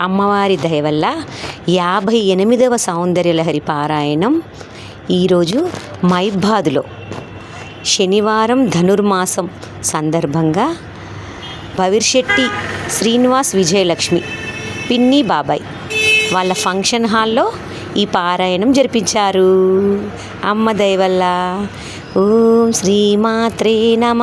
అమ్మవారి దయ వల్ల యాభై ఎనిమిదవ సౌందర్యలహరి పారాయణం ఈరోజు మైబాద్లో శనివారం ధనుర్మాసం సందర్భంగా భవిర్శెట్టి శ్రీనివాస్ విజయలక్ష్మి పిన్ని బాబాయ్ వాళ్ళ ఫంక్షన్ హాల్లో ఈ పారాయణం జరిపించారు. అమ్మ దయవల్ల ఓం శ్రీమాత్రే నమ.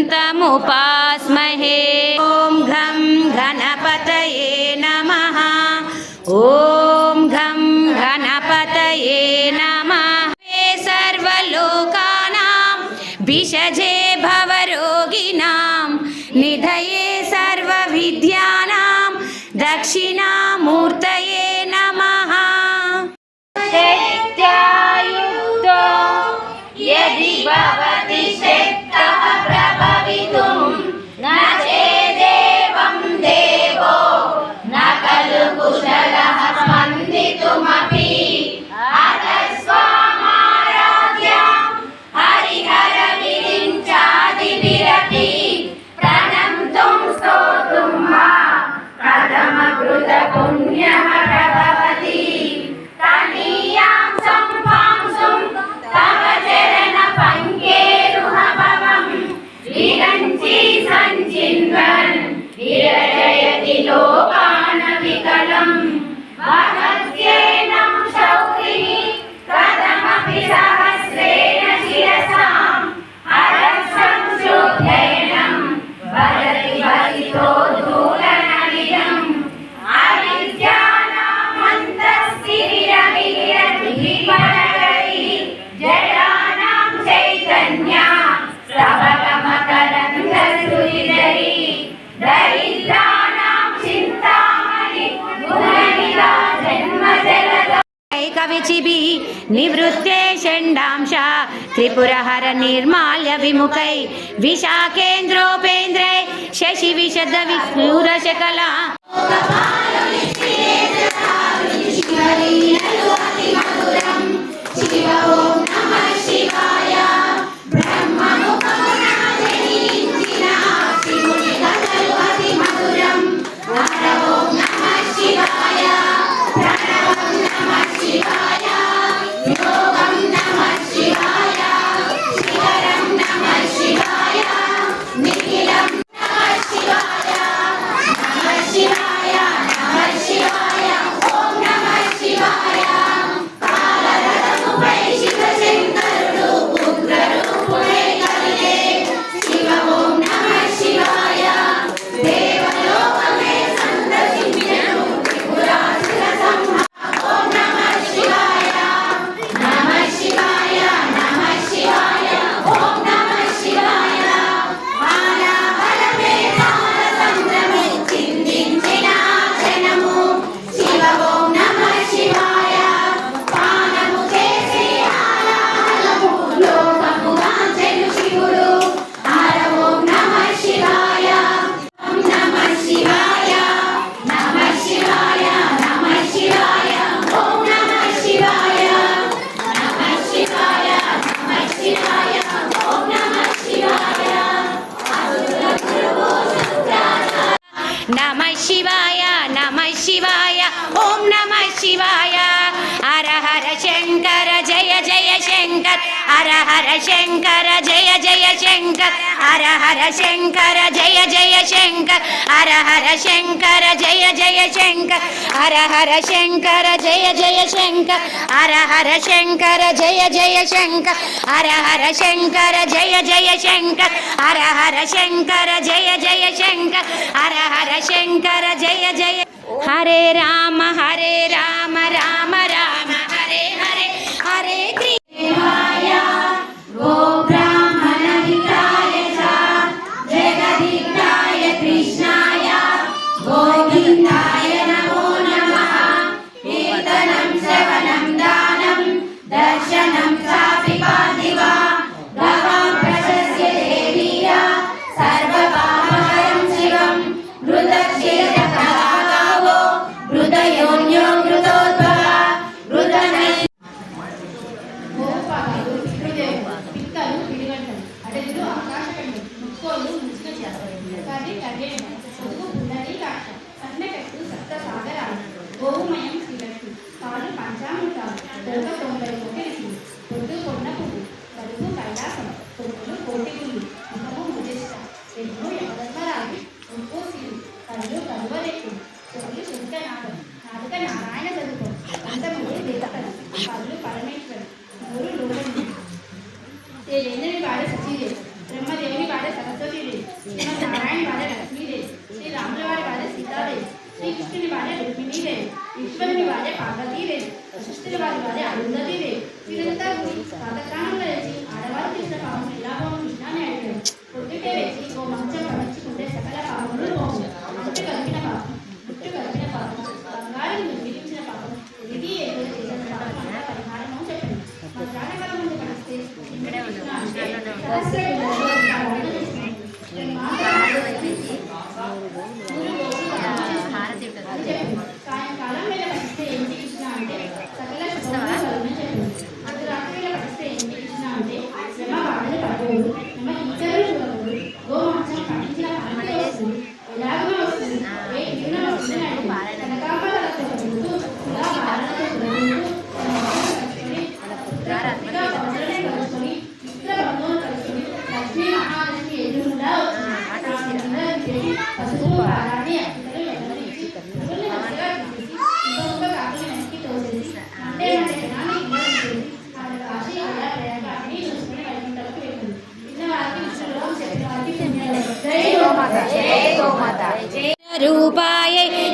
एकदन्तमुपास्महे ॐ घं गणपतये नमः। ॐ घं गणपतये नमः। सर्वलोकानां, विषजे भवरोगिणां निधये सर्वविद्यानां, दक्षिणामूर्तये नमः। शक्त्यायुक्तो त्रिलोकान विकलम् भगत्येनं शौरिः कथमपि सहस्रेण शिरसाम् हरसं शोभेणं भरति भरितो కవిచిభి నివృత్తే షండాంశ. త్రిపురహర నిర్మాల్య విముఖై విశాఖేంద్రోపేంద్రై. శశి విశద విక్రూరశకల శివాయ నమ శివాయ ఓం నమ శివాయ. హర హర శంకర జయ జయ శంకర్ హర హర శంకర జయ జయ శంకర్ హర హర శంకర జయ జయ శంకర్ హర హర శంకర జయ జయ శంకర్ హర హర శంకర జయ జయ శంకర్ హర హర శంకర జయ జయ శంకర్ హర హర శంకర జయ జయ శంకర్ హర హర శంకర జయ జయ శంకర్ హర హర శంకర జయ జయ హరే రామ హరే రామ. Acelera.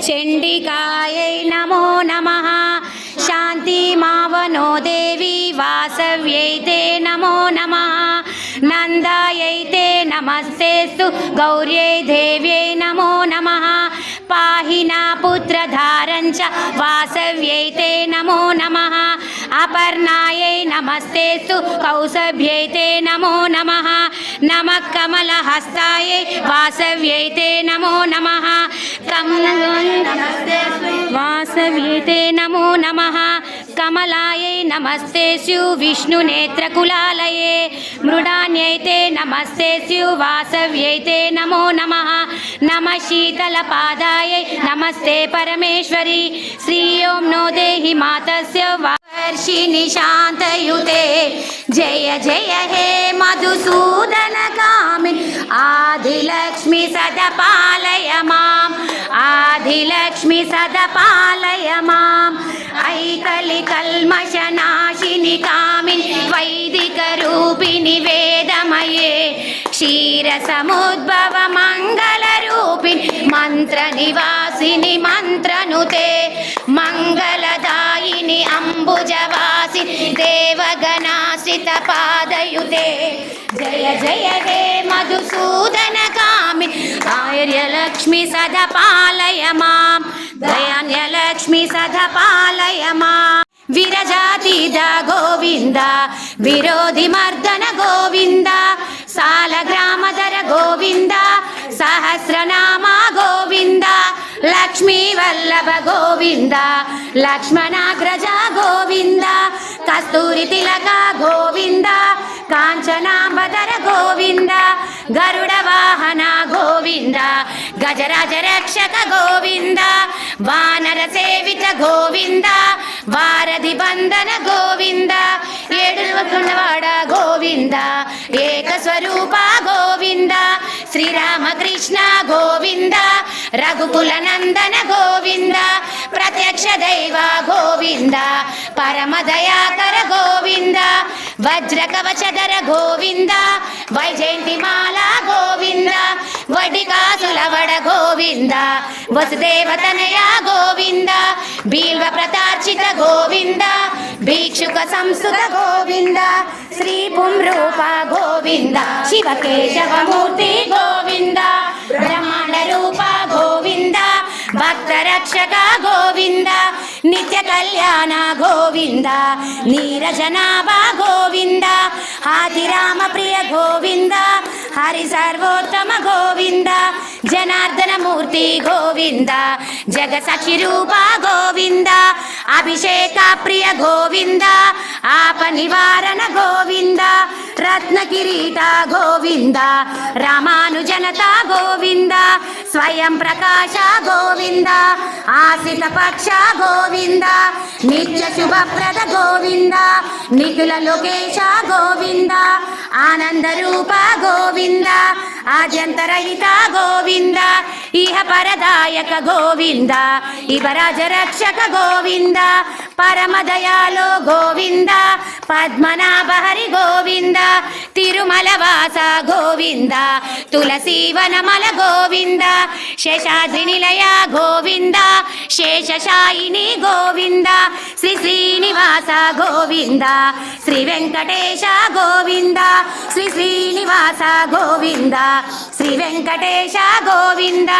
చండికాయై నమో నమ శాంతి మావనో దేవి వాసవ్యైతే నమో నమ నందాయైతే నమస్తేస్తు గౌర్యై దేవ్యై నమో నమ పాహి నా పుత్రధారంచ వాసవ్యై తే నమో నమ అపర్ణాయై నమస్తేస్తు కౌసభ్యైతే నమో నమ. నమ కమలహస్తాయై వాసవ్యై తే నమో నమ. వాసవ్యైతే నమో నమ. కమలాయై నమస్తే స్యు విష్ణునేత్రకులాలయే మృడాన్యై తే నమస్తే స్యు వాసవ్యైతే నమో నమో. నమ శీతల పాదాయ నమస్తే పరమేశ్వరి. శ్రీ ఓం నో దేహి మాతస్య వర్షిని శాంతయుతే జయ జయ హే మధుసూదన కామి. ఆదిలక్ష్మి సదపాలయ మాం. ఆదిలక్ష్మి సదపాలయ మాం. ఐకలి కల్మషనాశిని కామిని. వైదిక రూపిణి వేదమయే క్షీర సముద్భవ మంగళ రూపిణి మంత్ర నివాసిని మంత్రనుతే మంగళదాయిని అంబుజవాసి దేవగణాసిత పాదయుతే. జయ జయ హే మధుసూదన కామి ఆర్యలక్ష్మి సద పాలయ మాం దయాన్యలక్ష్మి సద పాలయ మాం. విరజాతీత గోవింద విరోధి మర్దన గోవింద సాల గ్రామధర గోవింద సహస్రనామా గోవింద. లక్ష్మీ వల్లభ గోవింద లక్ష్మణాగ్రజ గోవింద కస్తూరి తిలక గోవింద కాంచనాంబధర గోవింద గరుడ వాహన గోవింద గజరాజ రక్షక గోవింద వానర సేవిత గోవింద వారధి బంధన గోవింద ఏడువకుండవాడ గోవింద ఏక స్వరూప గోవింద శ్రీరామకృష్ణ గోవింద రఘుకుల నందన గోవింద ప్రత్యక్ష దైవ గోవింద పరమ దయాకర గోవింద వజ్ర కవచధర గోవింద వైజయంతి మాల గోవింద వడికాసులవడ గోవింద వసుదేవతనయ గోవింద బీల్వ ప్రతార్చిత గోవింద భిక్షుక సంస్కృత గోవింద శ్రీ పుంరూప గోవింద శివ కేశవమూర్తి గోవింద బ్రహ్మాండ రూప భక్త రక్షక గోవింద నిత్య కళ్యాణ గోవింద నీరజనాభ గోవింద ఆదిరామ ప్రియ గోవింద హరి సర్వోత్తమ గోవింద జనార్దన మూర్తి గోవింద జగసఖి రూప గోవింద అభిషేక ప్రియ గోవింద ఆప నివారణ గోవింద రత్న కిరీట గోవింద రామానుజనత గోవింద స్వయం ప్రకాశ గోవింద ఆశిత పక్ష గోవింద నిత్య శుభప్రద గోవింద నిఖిల లోకేశ గోవింద ఆనంద రూప గోవింద ఆద్యంతరహిత గోవింద ఇహ పరదాయక గోవింద ఇవరాజ రక్షక గోవింద పరమదయాలో గోవింద పద్మనాభ హరి గోవింద తిరుమల వాస గోవింద తులసీవనమల గోవింద శేషాద్రి నిలయ గోవింద శేషశాయిని గోవింద శ్రీ శ్రీనివాస గోవింద శ్రీ వెంకటేశ గోవింద శ్రీ శ్రీనివాస గోవింద శ్రీ వెంకటేశ గోవింద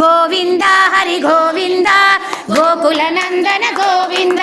గోవింద హరి గోవింద గోకుల నందన గోవింద.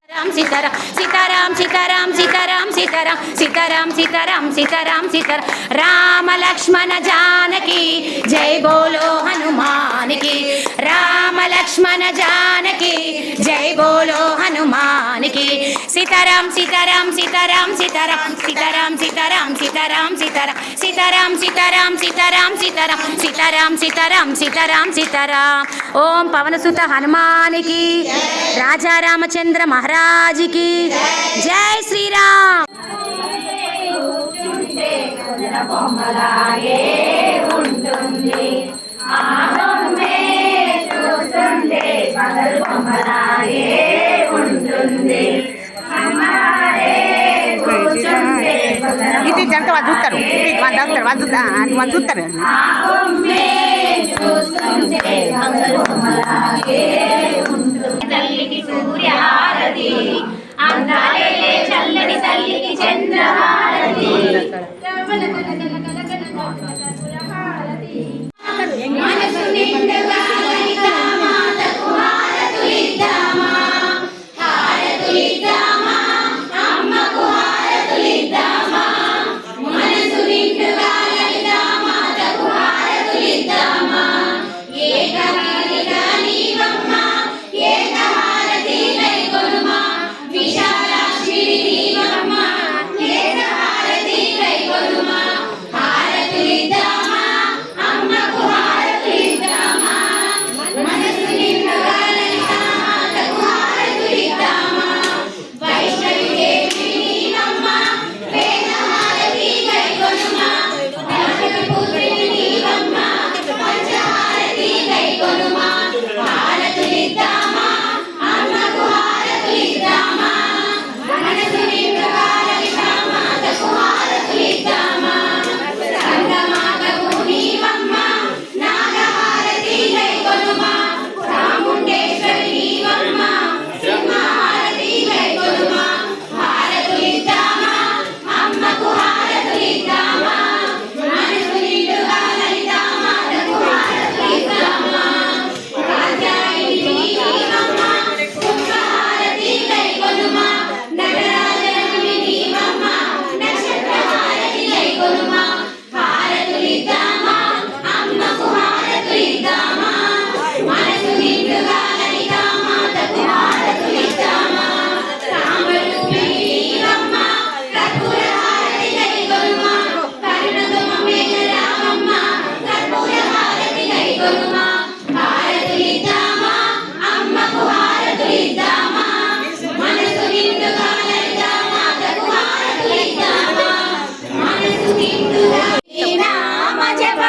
వీర్యవాన్ సీతారాం సీతారాం సీతారాం సీతారాం సీతారాం సీతారాం సీతారాం సీతారాం సీతారాం రామ లక్ష్మణ జానకి జై బోలో హనుమానికి రామ లక్ష్మణ జానకి జై బోలో హనుమానికి సీతారాం సీతారాం సీతారాం సీతారాం సీతారాం సీతారాం సీతారాం సీతారాం సీతారాం సీతారాం సీతారాం సీతారాం సీతారాం సీతారాం సీతారాం సీతారాం. ఓం పవనసుత హనుమానికి రాజా రామచంద్ర మహారాజుకి. జై శ్రీరామ్. ఇది జనక వాళ్ళు చూస్తారు. ఇది వాళ్ళు చూస్తారు. వాళ్ళు చూస్తారు. ఆ, వాళ్ళు చూస్తారు. తల్లికి సూర్యహారతి అందాలే చల్లని తల్లికి చంద్రహారతి. మనసు నిండుగా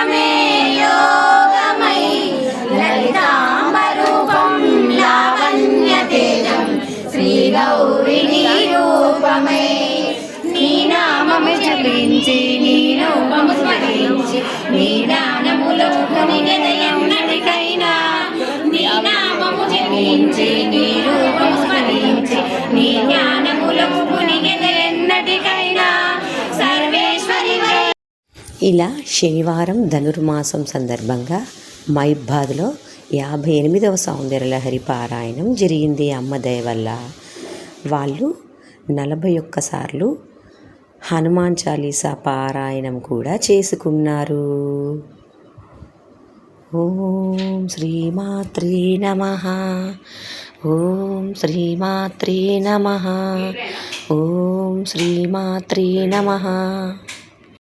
యోగమే యోగమై లలితాంబరూపం లావణ్య తేజం శ్రీ గౌరిణి రూపమై నీ నామము జపించి నీ రూపము స్మరించి నీ దానములో జ్ఞానములో నిదయం ఇలా శనివారం ధనుర్మాసం సందర్భంగా మైబాద్లో యాభై ఎనిమిదవ సౌందర్యలహరి పారాయణం జరిగింది అమ్మ దయ వల్ల. వాళ్ళు నలభై ఒక్కసార్లు హనుమాన్ చాలీసా పారాయణం కూడా చేసుకున్నారు. ఓం శ్రీమాత్రే నమ. ఓం శ్రీమాత్రే నమ. ఓం శ్రీమాత్రే నమ.